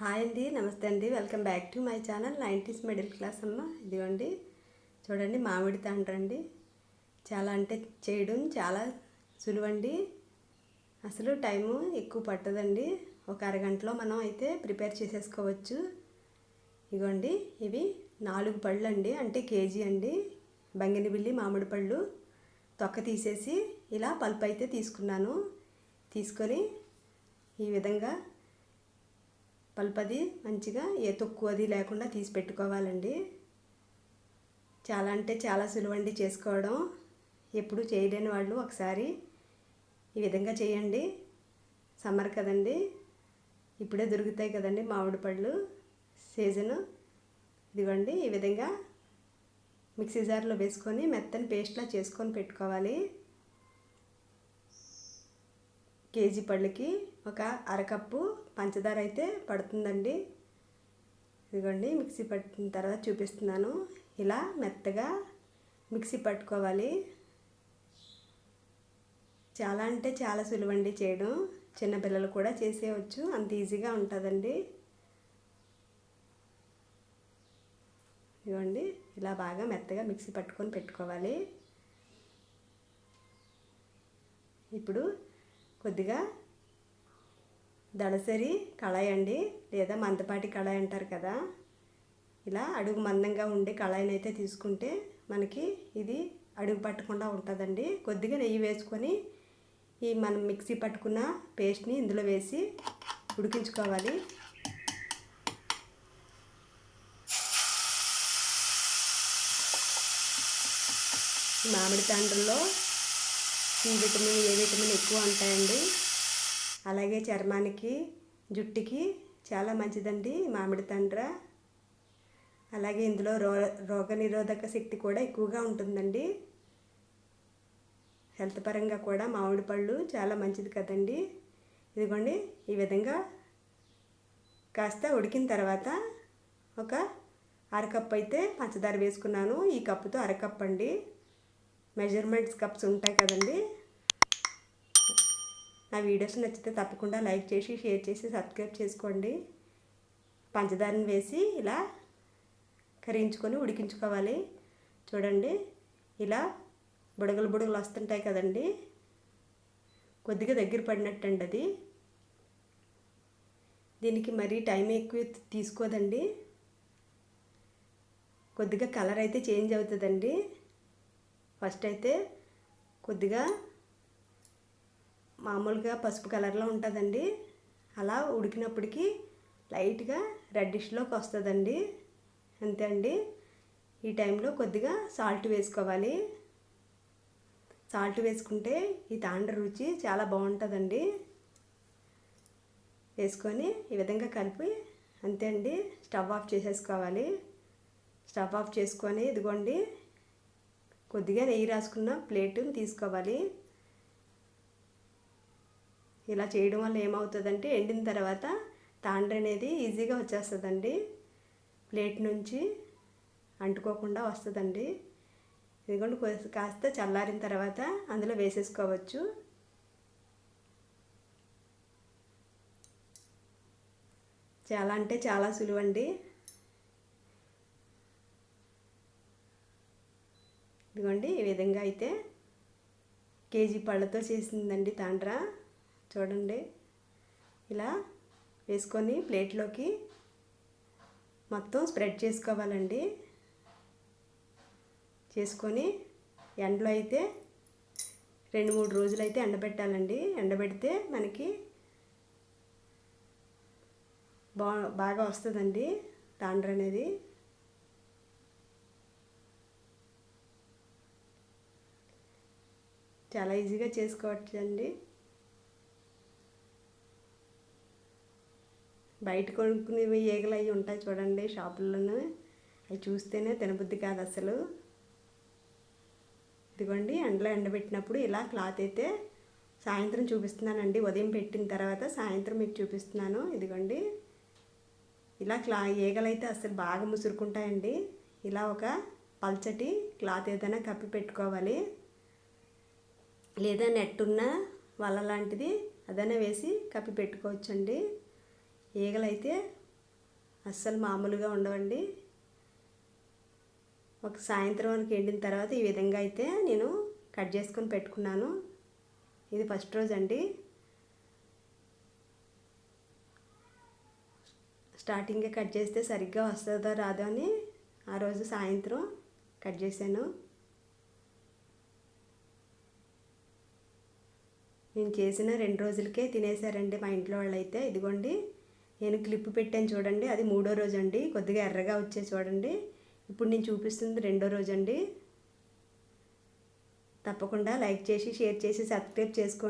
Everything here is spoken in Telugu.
హాయ్ అండి నమస్తే అండి. Welcome back to my channel nineties middle class అమ్మ. ఇదిగోండి చూడండి మామిడి తండ్రండి చాలా అంటే చేయడం చాలా సులువండి. అసలు టైము ఎక్కువ పట్టదండి. ఒక అరగంటలో మనం అయితే ప్రిపేర్ చేసేసుకోవచ్చు. ఇగోండి ఇవి నాలుగు పళ్ళు అండి అంటే కేజీ అండి. బంగినబిల్లి మామిడి పళ్ళు తొక్క తీసేసి ఇలా పల్పు అయితే తీసుకున్నాను. తీసుకొని ఈ విధంగా పల్పది మంచిగా ఏ తక్కువది లేకుండా తీసి పెట్టుకోవాలండి. చాలా అంటే చాలా సులువండి చేసుకోవడం. ఎప్పుడు చేయలేని వాళ్ళు ఒకసారి ఈ విధంగా చేయండి. సమ్మర్ కదండి ఇప్పుడే దొరుకుతాయి కదండి మామిడి పళ్ళు. సీజను ఇదిగోండి ఈ విధంగా మిక్సీ జార్లో వేసుకొని మెత్తని పేస్ట్లా చేసుకొని పెట్టుకోవాలి. కేజీ పళ్ళకి ఒక అరకప్పు పంచదార అయితే పడుతుందండి. ఇదిగోండి మిక్సీ పట్టిన తర్వాత చూపిస్తున్నాను. ఇలా మెత్తగా మిక్సీ పట్టుకోవాలి. చాలా అంటే చాలా సులువండి చేయడం. చిన్నపిల్లలు కూడా చేసేయచ్చు. అంత ఈజీగా ఉంటుందండి. ఇదిగోండి ఇలా బాగా మెత్తగా మిక్సీ పట్టుకొని పెట్టుకోవాలి. ఇప్పుడు కొద్దిగా దళసరి కళాయి అండి లేదా మందపాటి కళాయి అంటారు కదా. ఇలా అడుగు మందంగా ఉండే కళాయిని అయితే తీసుకుంటే మనకి ఇది అడుగు పట్టకుండా ఉంటుందండి. కొద్దిగా నెయ్యి వేసుకొని ఈ మనం మిక్సీ పట్టుకున్న పేస్ట్ని ఇందులో వేసి ఉడికించుకోవాలి. మామిడి తండ్రుల్లో సి విటమిన్ ఏ విటమిన్ ఎక్కువ ఉంటాయండి. అలాగే చర్మానికి జుట్టుకి చాలా మంచిదండి మామిడి తండ్ర. అలాగే ఇందులో రో రోగనిరోధక శక్తి కూడా ఎక్కువగా ఉంటుందండి. హెల్త్ పరంగా కూడా మామిడి పళ్ళు చాలా మంచిది కదండి. ఇదిగోండి ఈ విధంగా కాస్త ఉడికిన తర్వాత ఒక అరకప్పు అయితే పంచదార వేసుకున్నాను. ఈ కప్పుతో అరకప్పు అండి మెజర్మెంట్స్ కప్స్ ఉంటాయి కదండి. నా వీడియోస్ నచ్చితే తప్పకుండా లైక్ చేసి షేర్ చేసి సబ్స్క్రైబ్ చేసుకోండి. పంచదారని వేసి ఇలా కరిగించుకొని ఉడికించుకోవాలి. చూడండి ఇలా బుడగలు బుడగలు వస్తుంటాయి కదండి. కొద్దిగా దగ్గర పడినట్టండి అది. దీనికి మరీ టైం ఎక్కువ తీసుకోదండి. కొద్దిగా కలర్ అయితే చేంజ్ అవుతుందండి. ఫస్ట్ అయితే కొద్దిగా మామూలుగా పసుపు కలర్లో ఉంటుందండి. అలా ఉడికినప్పటికీ లైట్గా రెడ్డిష్లోకి వస్తుందండి. అంతే అండి. ఈ టైంలో కొద్దిగా సాల్ట్ వేసుకోవాలి. సాల్ట్ వేసుకుంటే ఈ తాండ్ర రుచి చాలా బాగుంటుందండి. వేసుకొని ఈ విధంగా కలిపి అంతే అండి. స్టవ్ ఆఫ్ చేసేసుకోవాలి. స్టవ్ ఆఫ్ చేసుకొని ఇదిగోండి. కొద్దిగా నెయ్యి రాసుకున్న ప్లేట్ని తీసుకోవాలి. ఇలా చేయడం వల్ల ఏమవుతుందంటే ఎండిన తర్వాత తాండ్ర అనేది ఈజీగా వచ్చేస్తుందండి. ప్లేట్ నుంచి అంటుకోకుండా వస్తుందండి. ఇదిగోండి కాస్త చల్లారిన తర్వాత అందులో వేసేసుకోవచ్చు. చాలా అంటే చాలా సులువండి. చూడండి ఈ విధంగా అయితే కేజీ పళ్ళతో చేసిందండి తాండ్ర. చూడండి. ఇలా వేసుకొని ప్లేట్లోకి మొత్తం స్ప్రెడ్ చేసుకోవాలండి. చేసుకొని ఎండలో అయితే రెండు మూడు రోజులు అయితే ఎండబెట్టాలండి. ఎండబెడితే మనకి బా బాగా వస్తుందండి తాండ్ర అనేది. చాలా ఈజీగా చేసుకోవచ్చండి. బయట కొనుక్కునేవి ఈగలు అవి ఉంటాయి చూడండి షాపుల్లోనూ. అవి చూస్తేనే తినబుద్ధి కాదు అసలు. ఇదిగోండి ఎండలో ఎండబెట్టినప్పుడు ఇలా క్లాత్ అయితే సాయంత్రం చూపిస్తున్నానండి. ఉదయం పెట్టిన తర్వాత సాయంత్రం మీకు చూపిస్తున్నాను. ఇదిగోండి ఇలా క్లా ఈగలు అయితే అసలు బాగా ముసురుకుంటాయండి. ఇలా ఒక పల్చటి క్లాత్ ఏదైనా కప్పి పెట్టుకోవాలి. లేదా నెట్ ఉన్న వల లాంటిది అదనే వేసి కప్పి పెట్టుకోవచ్చండి. ఈగలైతే అస్సలు మామూలుగా ఉండవండి. ఒక సాయంత్రం వరకు ఎండిన తర్వాత ఈ విధంగా అయితే నేను కట్ చేసుకొని పెట్టుకున్నాను. ఇది ఫస్ట్ రోజు అండి స్టార్టింగ్గా కట్ చేస్తే సరిగ్గా వస్తుందో రాదో అని ఆ రోజు సాయంత్రం కట్ చేశాను. నేను చేసిన రెండు రోజులకే తినేసారండి మా ఇంట్లో వాళ్ళైతే. ఇదిగోండి నేను క్లిప్ పెట్టాను చూడండి. అది మూడో రోజు అండి కొద్దిగా ఎర్రగా వచ్చే చూడండి. ఇప్పుడు నేను చూపిస్తుంది రెండో రోజు అండి తప్పకుండా లైక్ చేసి షేర్ చేసి సబ్స్క్రైబ్ చేసుకోండి.